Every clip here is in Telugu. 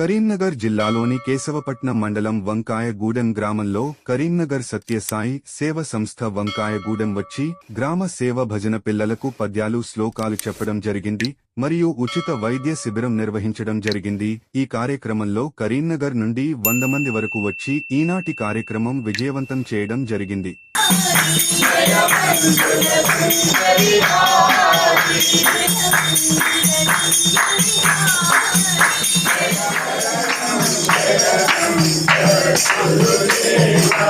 కరీంనగర్ జిల్లాలోని కేశవపట్నం మండలం వంకాయగూడెం గ్రామంలో కరీంనగర్ సత్యసాయి సేవ సంస్థ వంకాయగూడెం వచ్చి గ్రామ సేవ భజన పిల్లలకు పద్యాలు శ్లోకాలు చెప్పడం జరిగింది మరియు ఉచిత వైద్య శిబిరం నిర్వహించడం జరిగింది. ఈ కార్యక్రమంలో కరీంనగర్ నుండి వంద మంది వరకు వచ్చి ఈనాటి కార్యక్రమం విజయవంతం చేయడం జరిగింది. Hallelujah.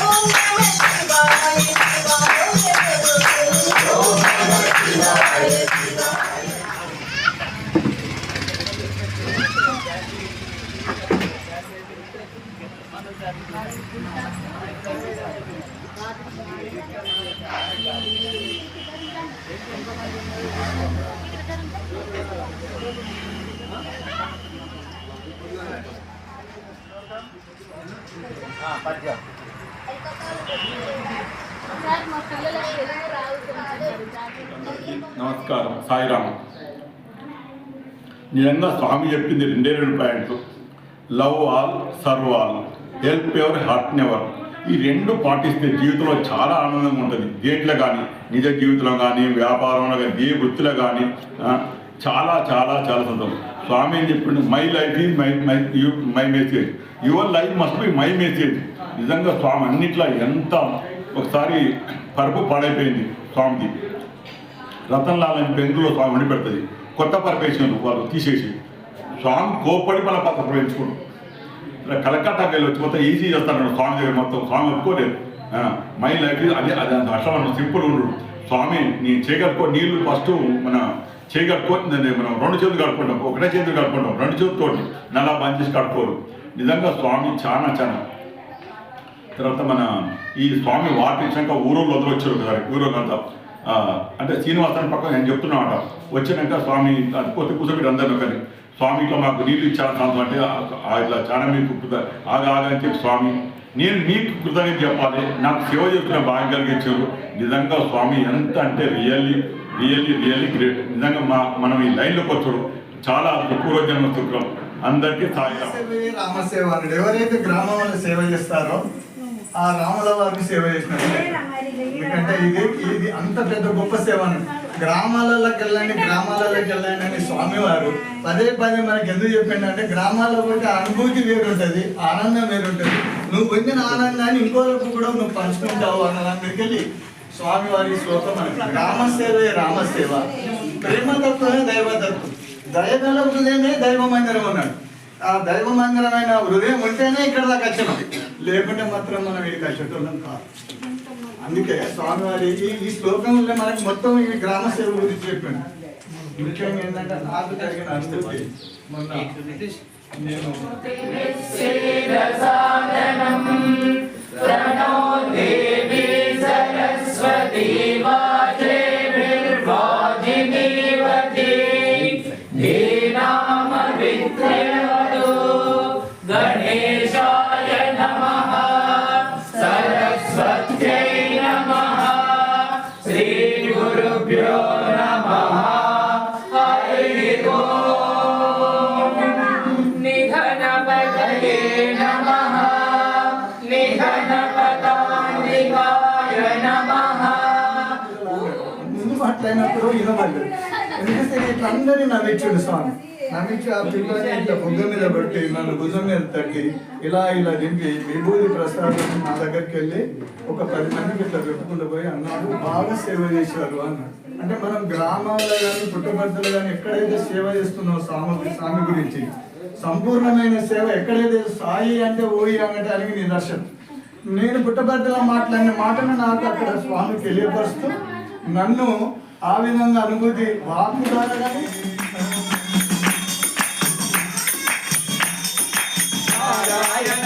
నమస్కారం సాయిరామ్. నిజంగా స్వామి చెప్పింది రెండే రెండు పాయింట్లు. Love all serve all. Help ever hurt never ఈ రెండు పాటిస్తే జీవితంలో చాలా ఆనందంగా ఉంటుంది. దేంట్లో కానీ నిజ జీవితంలో కానీ వ్యాపారంలో కానీ ఏ వృత్తిలో కానీ చాలా చాలా చాలా సంతోషం. స్వామి ఏం చెప్పిండు? My life is my my you my message your life must be my message నిజంగా స్వామి అన్నిట్లో ఎంత ఒకసారి పరుపు పాడైపోయింది స్వామిది రతన్ లాల్ అని బెంగుళూరు స్వామి వండి పెడుతుంది కొత్త పరమేశ్వరులు వాళ్ళు తీసేసి. స్వామి కోపడి మన పత్ర పెంచుకోండి ఇలా వెళ్ళి వచ్చి మొత్తం ఈజీ చేస్తాను స్వామి దగ్గర మొత్తం. స్వామి ఒప్పుకోలేదు. మై లైఫ్ ఇది అదే అది అంత అసలు సింపుల్ ఉండు. స్వామి నీ చేయగలుకో నీళ్ళు ఫస్ట్ మన చేయగలుకో మనం రెండు చేతులు కడుక్కుంటాం. ఒకటే చేతులు కడుక్కుంటాం. రెండు చేతులతో నల్లా బంద్ చేసి కడుక్కోరు. నిజంగా స్వామి చాలా చాలా తర్వాత మన ఈ స్వామి వాటించాక ఇచ్చాక ఊరోళ్ళు వదిలొచ్చారు కదా ఊరోళ్ళంతా అంటే శ్రీనివాసన్ పక్కన నేను చెప్తున్నామాట వచ్చినాక స్వామి కొద్ది కొత్త కూర్చోబెట్టి అందరిని కానీ స్వామి ఇట్లా మాకు నీళ్ళు ఇచ్చారు సాధం అంటే ఇట్లా చాలా మీకు కృత ఆగా ఆగా అని చెప్పి స్వామి. నేను మీకు కృతజ్ఞత చెప్పాలి. నాకు సేవ చేస్తున్న భాగ్యం కలిగించారు. నిజంగా స్వామి ఎంత అంటే రియల్లీ రియల్లీ రియల్లీ గ్రేట్. నిజంగా మా మనం ఈ లైన్లోకి వచ్చాడు చాలా పూర్వజన్మ శుక్రం అందరికీ సాయం సేవే రామసేవ ఎవరైతే గ్రామంలో సేవ చేస్తారో ఆ రాముల వారికి సేవ చేసిన ఎందుకంటే ఇది ఇది అంత పెద్ద గొప్ప సేవ గ్రామాలలోకి వెళ్ళండి గ్రామాలలోకి వెళ్ళండి అని స్వామివారు పదే పదే మనకి ఎందుకు చెప్పిండు అంటే గ్రామాల్లో పోతే అనుభూతి వేరుంటుంది ఆనందం వేరుంటుంది. నువ్వు పొందిన ఆనందాన్ని ఇంకోలకు కూడా నువ్వు పంచుకుంటావు అన్న దగ్గరికి వెళ్ళి స్వామివారి శ్లోకం మనకి గ్రామ సేవే రామసేవ. ప్రేమ తత్వమే దైవతత్వం దయగల హృదయమే దైవ మందిరం అన్నాడు. ఆ దైవ మందిరమైన హృదయం ఉంటేనే ఇక్కడ దాకా వచ్చినాం లేకుంటే మాత్రం మనం ఇక్కడికి వచ్చేటోళ్ళం కాదు. అందుకే స్వామివారి ఈ శ్లోకంలో మనకు మొత్తం ఈ గ్రామ సేవ గురించి చెప్పాను. ముఖ్యంగా ఏంటంటే నాకు కలిగిన అనుభూతి మొన్న నేను గణేశాయ ముందు మాట్లాడినప్పుడు వినబడ్డాడు ఎందుకంటే ఇట్లా అందరినీ నవ్వించుడు స్వామి. నవ్వించి ఆ పిల్లని ఇట్లా బుగ్గ మీద పెట్టి నన్ను భుజం మీద తట్టి ఇలా ఇలా దింపి విభూతి ప్రసాదం నా దగ్గరికి వెళ్ళి ఒక పది మందికి ఇట్లా పెట్టుకుంటూ పోయి అన్నాడు బాగా సేవ చేశారు అన్నాడు. అంటే మనం గ్రామాల్లో కానీ పుట్టపర్తులు కానీ ఎక్కడైతే సేవ చేస్తున్నాం స్వామి స్వామి గురించి సంపూర్ణమైన సేవ ఎక్కడైతే సాయి అంటే ఓయి అనటానికి నిదర్శనం. నేను పుట్టబడ్డలా మాట్లాడిన మాటను నాకు అక్కడ స్వామి తెలియపరుస్తూ నన్ను ఆ విధంగా అనుభూతి వాక్కు ద్వారా కానీ నారాయణ